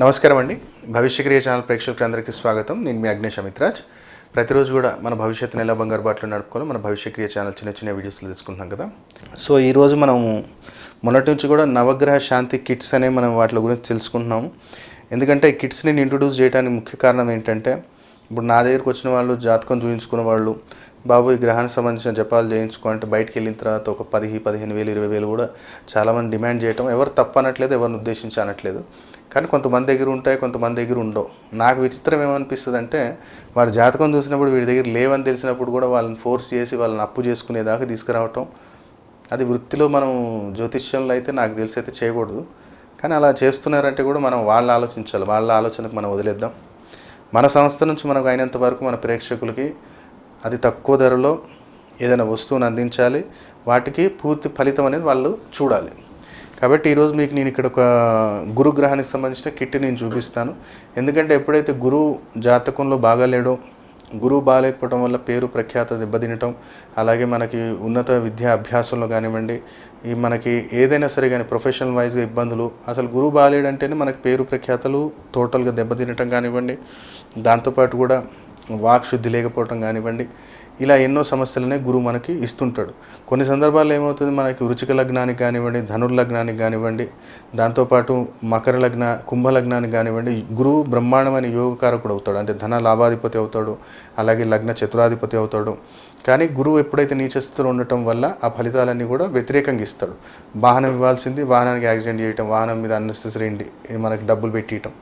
నమస్కారం అండి. భవిష్యక్రియ ఛానల్ ప్రేక్షకులందరికీ స్వాగతం. నేను మీ అగ్నేష్ అమిత్రాజ్. ప్రతిరోజు కూడా మన భవిష్యత్తుని ఎలా బంగారు బాటలో నడుపుకోవాలి మన భవిష్యక్రియ ఛానల్ చిన్న చిన్న వీడియోస్లో తీసుకుంటున్నాం కదా. సో ఈరోజు మనము మొన్నటి నుంచి కూడా నవగ్రహ శాంతి కిట్స్ అనే మనం వాటి గురించి తెలుసుకుంటున్నాము ఎందుకంటే ఈ కిట్స్ని నేను ఇంట్రొడ్యూస్ చేయడానికి ముఖ్య కారణం ఏంటంటే ఇప్పుడు నా దగ్గరికి వచ్చిన వాళ్ళు జాతకం చూపించుకున్న వాళ్ళు బాబు ఈ గ్రహానికి సంబంధించిన జపాలు చేయించుకుంటే బయటకు వెళ్ళిన తర్వాత ఒక పది పదిహేను వేలు ఇరవై వేలు కూడా చాలామంది డిమాండ్ చేయటం. ఎవరు తప్పనట్లేదు ఎవరిని ఉద్దేశించి అనట్లేదు కానీ కొంతమంది దగ్గర ఉంటాయి కొంతమంది దగ్గర ఉండవు. నాకు విచిత్రం ఏమనిపిస్తుంది అంటే వాడు జాతకం చూసినప్పుడు వీడి దగ్గర లేవని తెలిసినప్పుడు కూడా వాళ్ళని ఫోర్స్ చేసి వాళ్ళని అప్పు చేసుకునేదాకా తీసుకురావటం అది వృత్తిలో మనం జ్యోతిష్యంలో అయితే నాకు తెలిసి అయితే చేయకూడదు. కానీ అలా చేస్తున్నారంటే కూడా మనం వాళ్ళ ఆలోచించాలి వాళ్ళ ఆలోచనకు మనం వదిలేద్దాం. మన సంస్థ నుంచి మనకు అయినంత వరకు మన ప్రేక్షకులకి అతి తక్కువ ధరలో ఏదైనా వస్తువుని అందించాలి వాటికి పూర్తి ఫలితం అనేది వాళ్ళు చూడాలి. కాబట్టి ఈరోజు మీకు నేను ఇక్కడ ఒక గురుగ్రహానికి సంబంధించిన కిట్ నేను చూపిస్తాను. ఎందుకంటే ఎప్పుడైతే గురువు జాతకంలో బాగాలేడో గురువు బాగాలేకపోవడం వల్ల పేరు ప్రఖ్యాత దెబ్బతినటం అలాగే మనకి ఉన్నత విద్యా అభ్యాసంలో కానివ్వండి ఈ మనకి ఏదైనా సరే కానీ ప్రొఫెషనల్ వైజ్గా ఇబ్బందులు అసలు గురువు బాగాలేడంటేనే మనకి పేరు ప్రఖ్యాతలు టోటల్గా దెబ్బతినటం కానివ్వండి దాంతోపాటు కూడా వాక్ శుద్ధి లేకపోవటం కానివ్వండి ఇలా ఎన్నో సమస్యలనే గురువు మనకి ఇస్తుంటాడు. కొన్ని సందర్భాల్లో ఏమవుతుంది? మనకి వృచిక లగ్నానికి కానివ్వండి ధనుర్లగ్నానికి కానివ్వండి దాంతోపాటు మకర లగ్న కుంభ లగ్నానికి కానివ్వండి గురువు బ్రహ్మాండమైన యోగకారకుడు అవుతాడు. అంటే ధన లాభాధిపతి అవుతాడు అలాగే లగ్న చతురాధిపతి అవుతాడు. కానీ గురువు ఎప్పుడైతే నీచస్థితిలో ఉండటం వల్ల ఆ ఫలితాలన్నీ కూడా వ్యతిరేకంగా ఇస్తాడు. వాహనం ఇవ్వాల్సింది వాహనానికి యాక్సిడెంట్ చేయటం వాహనం మీద అన్నెసెసరీ మనకి డబ్బులు పెట్టియటం.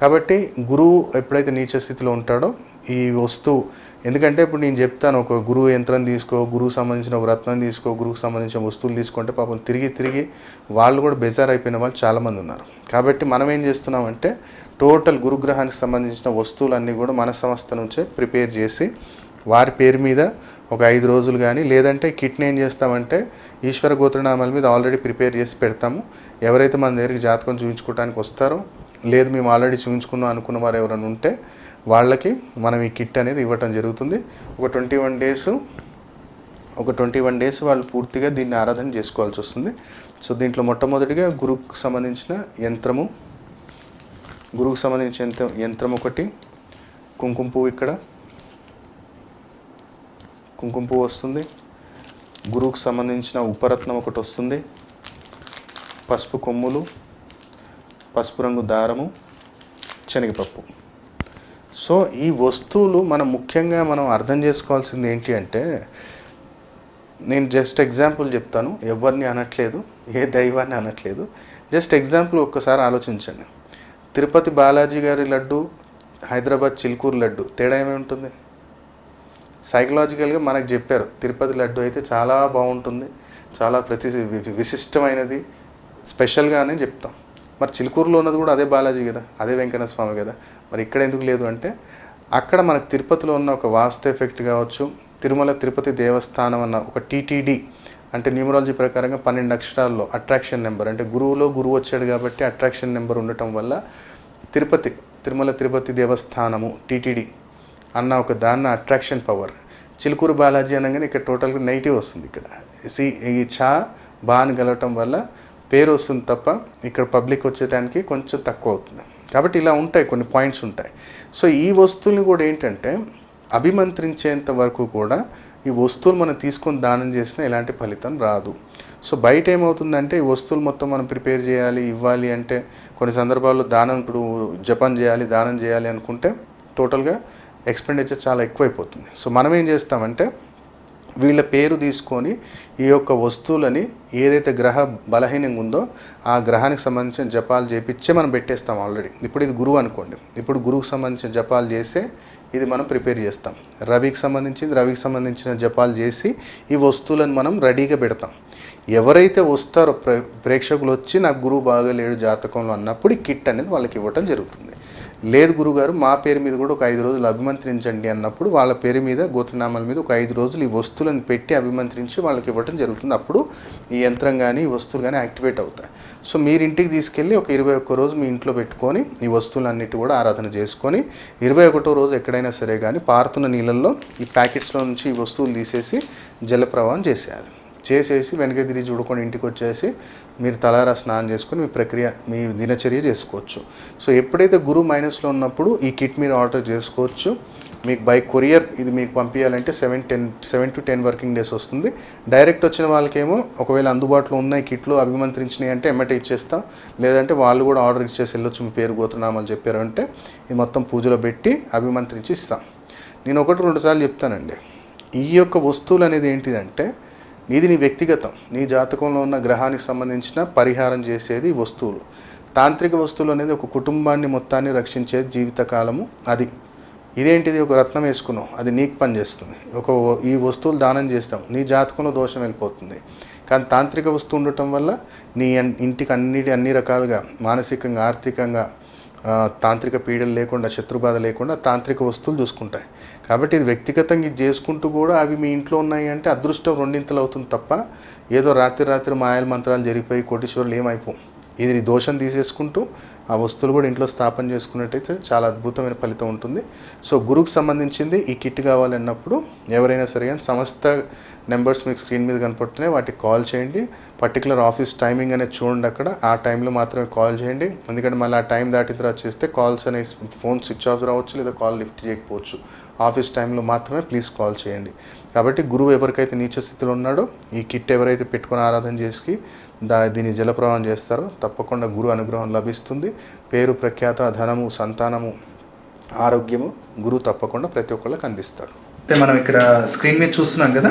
కాబట్టి గురువు ఎప్పుడైతే నీచ స్థితిలో ఉంటాడో ఈ వస్తువు ఎందుకంటే ఇప్పుడు నేను చెప్తాను ఒక గురువు యంత్రం తీసుకో గురువుకు సంబంధించిన ఒక రత్నం తీసుకో గురువుకు సంబంధించిన వస్తువులు తీసుకుంటే పాపం తిరిగి తిరిగి వాళ్ళు కూడా బెజార్ అయిపోయిన వాళ్ళు చాలామంది ఉన్నారు. కాబట్టి మనం ఏం చేస్తున్నామంటే టోటల్ గురుగ్రహానికి సంబంధించిన వస్తువులన్నీ కూడా మన సంస్థ నుంచే ప్రిపేర్ చేసి వారి పేరు మీద ఒక ఐదు రోజులు కానీ లేదంటే కిట్ని ఏం చేస్తామంటే ఈశ్వర గోత్రనామాల మీద ఆల్రెడీ ప్రిపేర్ చేసి పెడతాము. ఎవరైతే మన దగ్గరికి జాతకం చూపించుకోవడానికి వస్తారో లేదు మేము ఆల్రెడీ చూపించుకున్నాం అనుకున్న వారు ఎవరైనా ఉంటే వాళ్ళకి మనం ఈ కిట్ అనేది ఇవ్వటం జరుగుతుంది. ఒక ట్వంటీ వన్ డేస్ ఒక ట్వంటీ వన్ డేస్ వాళ్ళు పూర్తిగా దీన్ని ఆరాధన చేసుకోవాల్సి వస్తుంది. సో దీంట్లో మొట్టమొదటిగా గురువుకు సంబంధించిన యంత్రము గురువుకు సంబంధించిన యంత్రం యంత్రం ఒకటి కుంకుమ పువ్వు ఇక్కడ. కుంకుమ పువ్వు వస్తుంది. గురువుకు సంబంధించిన ఉపరత్నం ఒకటి వస్తుంది. పసుపు కొమ్ములు పసుపు రంగు దారము శనగపప్పు. సో ఈ వస్తువులు మనం ముఖ్యంగా మనం అర్థం చేసుకోవాల్సింది ఏంటి అంటే నేను జస్ట్ ఎగ్జాంపుల్ చెప్తాను. ఎవరిని అనట్లేదు ఏ దైవాన్ని అనట్లేదు. జస్ట్ ఎగ్జాంపుల్ ఒక్కసారి ఆలోచించండి. తిరుపతి బాలాజీ గారి లడ్డు హైదరాబాద్ చిల్కూరు లడ్డు తేడా ఏమి ఉంటుంది? సైకలాజికల్గా మనకు చెప్పారు తిరుపతి లడ్డు అయితే చాలా బాగుంటుంది చాలా ప్రతి విశిష్టమైనది స్పెషల్గా అని చెప్తాం. మరి చిలుకూరులో ఉన్నది కూడా అదే బాలాజీ కదా అదే వెంకటస్వామి స్వామి కదా. మరి ఇక్కడ ఎందుకు లేదు అంటే అక్కడ మనకు తిరుపతిలో ఉన్న ఒక వాస్తు ఎఫెక్ట్ కావచ్చు తిరుమల తిరుపతి దేవస్థానం అన్న ఒక టీటీడీ అంటే న్యూమరాలజీ ప్రకారంగా పన్నెండు అక్షరాల్లో అట్రాక్షన్ నెంబర్ అంటే గురువులో గురువు వచ్చాడు కాబట్టి అట్రాక్షన్ నెంబర్ ఉండటం వల్ల తిరుపతి తిరుమల తిరుపతి దేవస్థానము టీటీడీ అన్న ఒక దాన్న అట్రాక్షన్ పవర్. చిలుకూరు బాలాజీ అనగానే ఇక్కడ టోటల్గా నెగిటివ్ వస్తుంది ఇక్కడ. సి ఈ చా బాన్ గలవటం వల్ల పేరు వస్తుంది తప్ప ఇక్కడ పబ్లిక్ వచ్చేటానికి కొంచెం తక్కువ అవుతుంది. కాబట్టి ఇలా ఉంటాయి కొన్ని పాయింట్స్ ఉంటాయి. సో ఈ వస్తువుని కూడా ఏంటంటే అభిమంత్రించేంత వరకు కూడా ఈ వస్తువులు మనం తీసుకొని దానం చేసినా ఎలాంటి ఫలితం రాదు. సో బయట ఏమవుతుందంటే ఈ వస్తువులు మొత్తం మనం ప్రిపేర్ చేయాలి ఇవ్వాలి అంటే కొన్ని సందర్భాల్లో దానం ఇప్పుడు జపం చేయాలి దానం చేయాలి అనుకుంటే టోటల్గా ఎక్స్పెండిచర్ చాలా ఎక్కువైపోతుంది. సో మనం ఏం చేస్తామంటే వీళ్ళ పేరు తీసుకొని ఈ యొక్క వస్తువులని ఏదైతే గ్రహ బలహీనంగా ఉందో ఆ గ్రహానికి సంబంధించిన జపాలు చేపించే మనం పెట్టేస్తాం ఆల్రెడీ. ఇప్పుడు ఇది గురువు అనుకోండి. ఇప్పుడు గురువుకు సంబంధించిన జపాలు చేస్తే ఇది మనం ప్రిపేర్ చేస్తాం. రవికి సంబంధించింది రవికి సంబంధించిన జపాలు చేసి ఈ వస్తువులను మనం రెడీగా పెడతాం. ఎవరైతే వస్తారో ప్రే ప్రేక్షకులు వచ్చి నాకు గురువు బాగాలేడు జాతకంలో అన్నప్పుడు ఈ కిట్ అనేది వాళ్ళకి ఇవ్వటం జరుగుతుంది. లేదు గురుగారు మా పేరు మీద కూడా ఒక ఐదు రోజులు అభిమంత్రించండి అన్నప్పుడు వాళ్ళ పేరు మీద గోత్రనామాల మీద ఒక ఐదు రోజులు ఈ వస్తువులను పెట్టి అభిమంత్రించి వాళ్ళకి ఇవ్వటం జరుగుతుంది. అప్పుడు ఈ యంత్రం కానీ ఈ వస్తువులు కానీ యాక్టివేట్ అవుతాయి. సో మీరు ఇంటికి తీసుకెళ్ళి ఒక ఇరవై ఒక్క రోజు మీ ఇంట్లో పెట్టుకొని ఈ వస్తువులన్నిటి కూడా ఆరాధన చేసుకొని ఇరవై ఒకటో రోజు ఎక్కడైనా సరే కానీ పారుతున్న నీళ్ళల్లో ఈ ప్యాకెట్స్లో నుంచి ఈ వస్తువులు తీసేసి జలప్రవాహం చేసేయాలి. చేసేసి వెనక తిరిగి చూడకుండా ఇంటికి వచ్చేసి మీరు తలారా స్నానం చేసుకొని మీ ప్రక్రియ మీ దినచర్య చేసుకోవచ్చు. సో ఎప్పుడైతే గురువు మైనస్లో ఉన్నప్పుడు ఈ కిట్ మీరు ఆర్డర్ చేసుకోవచ్చు. మీకు బై కొరియర్ ఇది మీకు పంపించాలంటే seven ten seven two ten working days వస్తుంది. డైరెక్ట్ వచ్చిన వాళ్ళకేమో ఒకవేళ అందుబాటులో ఉన్నాయి కిట్లు అభిమంత్రించినాయి అంటే ఎమ్మటే ఇచ్చేస్తాం. లేదంటే వాళ్ళు కూడా ఆర్డర్ ఇచ్చేసి వెళ్ళొచ్చు మీ పేరు గోత్రనామాలు చెప్పారు అంటే ఇది మొత్తం పూజలో పెట్టి అభిమంత్రించి ఇస్తాం. నేను ఒకటి రెండు సార్లు చెప్తానండి. ఈ యొక్క వస్తువులు అనేది ఏంటిదంటే ఇది నీ వ్యక్తిగతం. నీ జాతకంలో ఉన్న గ్రహానికి సంబంధించిన పరిహారం చేసేది వస్తువులు. తాంత్రిక వస్తువులు అనేది ఒక కుటుంబాన్ని మొత్తాన్ని రక్షించేది జీవితకాలము అది. ఇదేంటిది? ఒక రత్నం వేసుకున్నావు. అది నీకు పనిచేస్తుంది ఒక ఈ వస్తువులు దానం చేస్తాం. నీ జాతకంలో దోషం వెళ్ళిపోతుంది. కానీ తాంత్రిక వస్తువు ఉండటం వల్ల నీ ఇంటికి అన్నిటి అన్ని రకాలుగా మానసికంగా ఆర్థికంగా తాంత్రిక పీడలు లేకుండా శత్రుబాధ లేకుండా తాంత్రిక వస్తువులు చూసుకుంటాయి. కాబట్టి ఇది వ్యక్తిగతంగా ఇది చేసుకుంటూ కూడా అవి మీ ఇంట్లో ఉన్నాయి అంటే అదృష్టం రెండింతలు అవుతుంది తప్ప ఏదో రాత్రి రాత్రి మాయల మంత్రాలు జరిగిపోయి కోటీశ్వరులు ఏమైపో ఇది దోషం తీసేసుకుంటూ ఆ వస్తువులు కూడా ఇంట్లో స్థాపన చేసుకున్నట్టయితే చాలా అద్భుతమైన ఫలితం ఉంటుంది. సో గురువుకు సంబంధించింది ఈ కిట్ కావాలన్నప్పుడు ఎవరైనా సరే కానీ సమస్త నెంబర్స్ మీకు స్క్రీన్ మీద కనపడుతున్నాయి. వాటికి కాల్ చేయండి. పర్టికులర్ ఆఫీస్ టైమింగ్ అనేది చూడండి అక్కడ. ఆ టైంలో మాత్రమే కాల్ చేయండి. ఎందుకంటే మళ్ళీ ఆ టైం దాటిన తర్వాత చేస్తే కాల్స్ అనే ఫోన్ స్విచ్ ఆఫ్ రావచ్చు లేదా కాల్ లిఫ్ట్ చేయకపోవచ్చు. ఆఫీస్ టైంలో మాత్రమే ప్లీజ్ కాల్ చేయండి. కాబట్టి గురువు ఎవరికైతే నీచ స్థితిలో ఉన్నాడో ఈ కిట్ ఎవరైతే పెట్టుకొని ఆరాధన చేసి దా దీన్ని జలప్రవాహం చేస్తారో తప్పకుండా గురు అనుగ్రహం లభిస్తుంది. పేరు ప్రఖ్యాత ధనము సంతానము ఆరోగ్యము గురువు తప్పకుండా ప్రతి ఒక్కళ్ళకి అందిస్తాడు అయితే మనం ఇక్కడ స్క్రీన్ మీద చూస్తున్నాం కదా?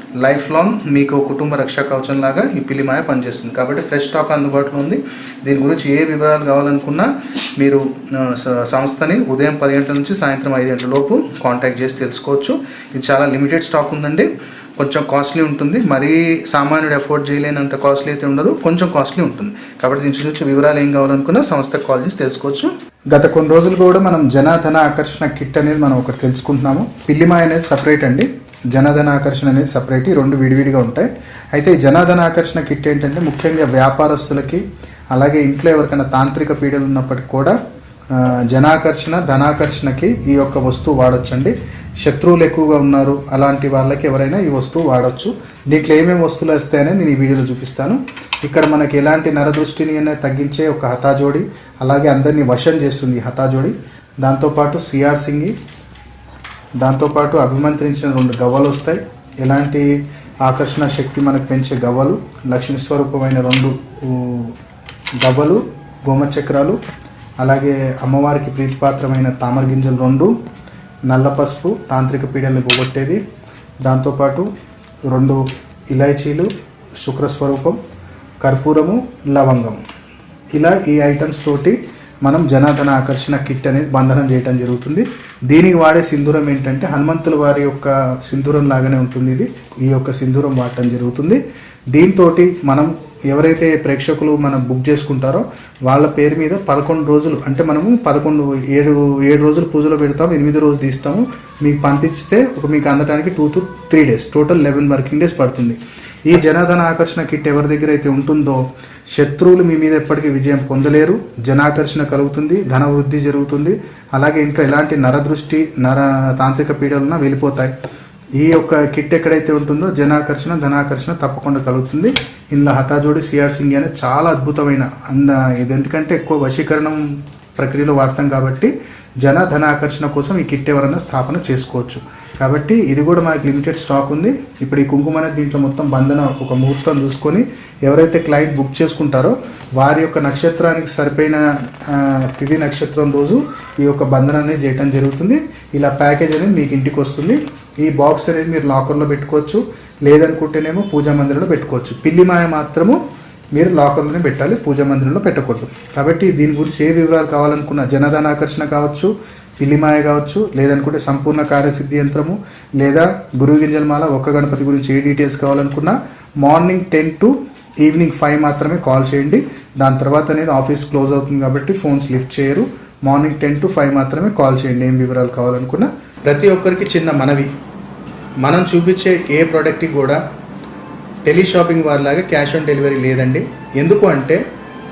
లైఫ్ లాంగ్ మీకు కుటుంబ రక్షా కవచం లాగా ఈ పిలిమాయ పనిచేస్తుంది. కాబట్టి ఫ్రెష్ స్టాక్ అందుబాటులో ఉంది. దీని గురించి ఏ వివరాలు కావాలనుకున్నా మీరు సంస్థని ఉదయం పది గంటల నుంచి సాయంత్రం ఐదు గంటల లోపు కాంటాక్ట్ చేసి తెలుసుకోవచ్చు. ఇది చాలా లిమిటెడ్ స్టాక్ ఉందండి. కొంచెం కాస్ట్లీ ఉంటుంది. మరీ సామాన్యుడు అఫోర్డ్ చేయలేనంత కాస్ట్లీ అయితే ఉండదు. కొంచెం కాస్ట్లీ ఉంటుంది. కాబట్టి దీని గురించి వివరాలు ఏం కావాలనుకున్నా సంస్థకు కాల్ చేసి తెలుసుకోవచ్చు. గత కొన్ని రోజులు కూడా మనం జనాధన ఆకర్షణ కిట్ అనేది మనం ఒకటి తెలుసుకుంటున్నాము. పిల్లిమాయ అనేది సపరేట్ అండి. జనాధన ఆకర్షణ అనేది సపరేట్ ఈ రెండు విడివిడిగా ఉంటాయి. అయితే ఈ జనాధన ఆకర్షణ కిట్ ఏంటంటే ముఖ్యంగా వ్యాపారస్తులకి అలాగే ఇంట్లో ఎవరికైనా తాంత్రిక పీడలు ఉన్నప్పటికీ కూడా జనాకర్షణ ధనాకర్షణకి ఈ యొక్క వస్తువు వాడొచ్చండి. శత్రువులు ఎక్కువగా ఉన్నారు అలాంటి వాళ్ళకి ఎవరైనా ఈ వస్తువు వాడచ్చు. దీంట్లో ఏమేమి వస్తువులు వస్తాయనే నేను ఈ వీడియోలో చూపిస్తాను. ఇక్కడ మనకి ఎలాంటి నరదృష్టిని అనేది తగ్గించే ఒక హతాజోడి అలాగే అందరినీ వశం చేస్తుంది ఈ హతాజోడి. దాంతోపాటు సిఆర్ సింగి దాంతోపాటు అభిమంత్రించిన రెండు గవ్వలు వస్తాయి. ఎలాంటి ఆకర్షణ శక్తి మనకు పెంచే గవ్వలు? లక్ష్మీ స్వరూపమైన రెండు గవ్వలు గోమచక్రాలు అలాగే అమ్మవారికి ప్రీతిపాత్రమైన తామర గింజలు రెండు నల్ల పసుపు తాంత్రిక పీడల్ని పోగొట్టేది. దాంతోపాటు రెండు ఇలాచీలు శుక్రస్వరూపం కర్పూరము లవంగం. ఇలా ఈ ఐటమ్స్ తోటి మనం జనార్దన ఆకర్షణ కిట్ అనేది బంధనం చేయడం జరుగుతుంది. దీనికి వాడే సింధూరం ఏంటంటే హనుమంతుల వారి యొక్క సింధూరం లాగానే ఉంటుంది ఇది. ఈ యొక్క సింధూరం వాడటం జరుగుతుంది. దీంతో మనం ఎవరైతే ప్రేక్షకులు మనం బుక్ చేసుకుంటారో వాళ్ళ పేరు మీద పదకొండు రోజులు అంటే మనము పదకొండు ఏడు ఏడు రోజులు పూజలో పెడతాము ఎనిమిది రోజు తీస్తాము. మీకు పంపిస్తే ఒక మీకు అందడానికి two to three days total eleven working days పడుతుంది. ఈ జనాధన ఆకర్షణ కిట్ ఎవరి దగ్గర అయితే ఉంటుందో శత్రువులు మీ మీద ఎప్పటికీ విజయం పొందలేరు. జనాకర్షణ కలుగుతుంది ధన వృద్ధి జరుగుతుంది. అలాగే ఇంట్లో ఎలాంటి నరదృష్టి నర తాంత్రిక పీడలున్నా వెళ్ళిపోతాయి. ఈ యొక్క కిట్ ఎక్కడైతే ఉంటుందో జనాకర్షణ ధనాకర్షణ తప్పకుండా కలుగుతుంది. ఇందులో హతాజోడి సిఆర్ సింగ్ అనేది చాలా అద్భుతమైన అంద ఇది ఎందుకంటే ఎక్కువ వశీకరణం ప్రక్రియలో వాడతాం కాబట్టి జన ధనాకర్షణ కోసం ఈ కిట్ ఎవరైనా స్థాపన చేసుకోవచ్చు. కాబట్టి ఇది కూడా మనకి లిమిటెడ్ స్టాక్ ఉంది. ఇప్పుడు ఈ కుంకుమ అనేది దీంట్లో మొత్తం బంధన ఒక ముహూర్తం చూసుకొని ఎవరైతే క్లయింట్ బుక్ చేసుకుంటారో వారి యొక్క నక్షత్రానికి సరిపోయిన తిథి నక్షత్రం రోజు ఈ యొక్క బంధన అనేది చేయటం జరుగుతుంది. ఇలా ప్యాకేజ్ అనేది మీకు ఇంటికి వస్తుంది. ఈ బాక్స్ అనేది మీరు లాకర్లో పెట్టుకోవచ్చు. లేదనుకుంటేనేమో పూజా మందిరంలో పెట్టుకోవచ్చు. పిల్లి మాయ మాత్రము మీరు లాకర్లోనే పెట్టాలి. పూజా మందిరంలో పెట్టకూడదు. కాబట్టి దీని గురించి ఏ వివరాలు కావాలనుకున్న జనధన ఆకర్షణ కావచ్చు పిల్లిమాయ కావచ్చు లేదనుకుంటే సంపూర్ణ కార్యసిద్ధి యంత్రము లేదా గురువు గింజలమాల ఒక్క గణపతి గురించి ఏ డీటెయిల్స్ కావాలనుకున్నా morning ten to evening five మాత్రమే కాల్ చేయండి. దాని తర్వాత అనేది ఆఫీస్ క్లోజ్ అవుతుంది కాబట్టి ఫోన్స్ లిఫ్ట్ చేయరు. మార్నింగ్ టెన్ టు ఫైవ్ మాత్రమే కాల్ చేయండి. ఏం వివరాలు కావాలనుకున్నా ప్రతి ఒక్కరికి చిన్న మనవి. మనం చూపించే ఏ ప్రోడక్ట్కి కూడా టెలిషాపింగ్ వారిలాగా క్యాష్ ఆన్ డెలివరీ లేదండి. ఎందుకు అంటే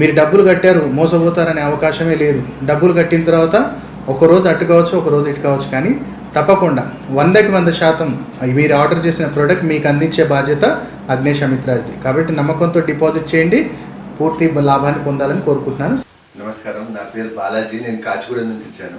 మీరు డబ్బులు కట్టారు మోసపోతారనే అవకాశమే లేదు. డబ్బులు కట్టిన తర్వాత ఒక రోజు అటు కావచ్చు ఒక రోజు ఇటు కావచ్చు కానీ తప్పకుండా వందకి వంద శాతం మీరు ఆర్డర్ చేసిన ప్రోడక్ట్ మీకు అందించే బాధ్యత అగ్నేష్ అమిత్రాజ్ది కాబట్టి నమ్మకంతో డిపాజిట్ చేయండి పూర్తి లాభాన్ని పొందాలని కోరుకుంటున్నాను. నమస్కారం. నా పేరు బాలాజీ. నేను కాచిగూడ నుంచి వచ్చాను.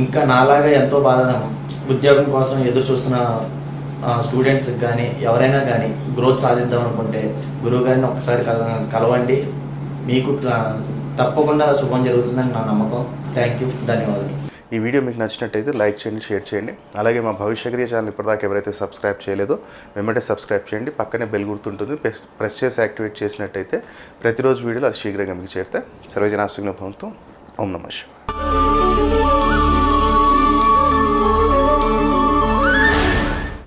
ఇంకా నాలాగా ఎంతో బాధ ఉద్యోగం కోసం ఎదురు చూస్తున్న స్టూడెంట్స్కి కానీ ఎవరైనా కానీ గ్రోత్ సాధిద్దాం అనుకుంటే గురువు గారిని ఒకసారి కల కలవండి. మీకు తప్పకుండా శుభం జరుగుతుందని నా నమ్మకం. థ్యాంక్ యూ ధన్యవాదాలు. ఈ వీడియో మీకు నచ్చినట్టయితే లైక్ చేయండి షేర్ చేయండి. అలాగే మా భవిష్యక్రియ ఛానల్ ఇప్పటిదాకా ఎవరైతే సబ్స్క్రైబ్ చేయలేదో వెంబడే సబ్స్క్రైబ్ చేయండి. పక్కనే బెల్ గుర్తుంటుంది. ప్రెస్ ప్రెస్ చేసి యాక్టివేట్ చేసినట్టయితే ప్రతిరోజు వీడియోలు అది శీఘ్రంగా మీకు చేరితే సర్వజనాశుగ్న భవంతో. ఓం నమ శివాయ.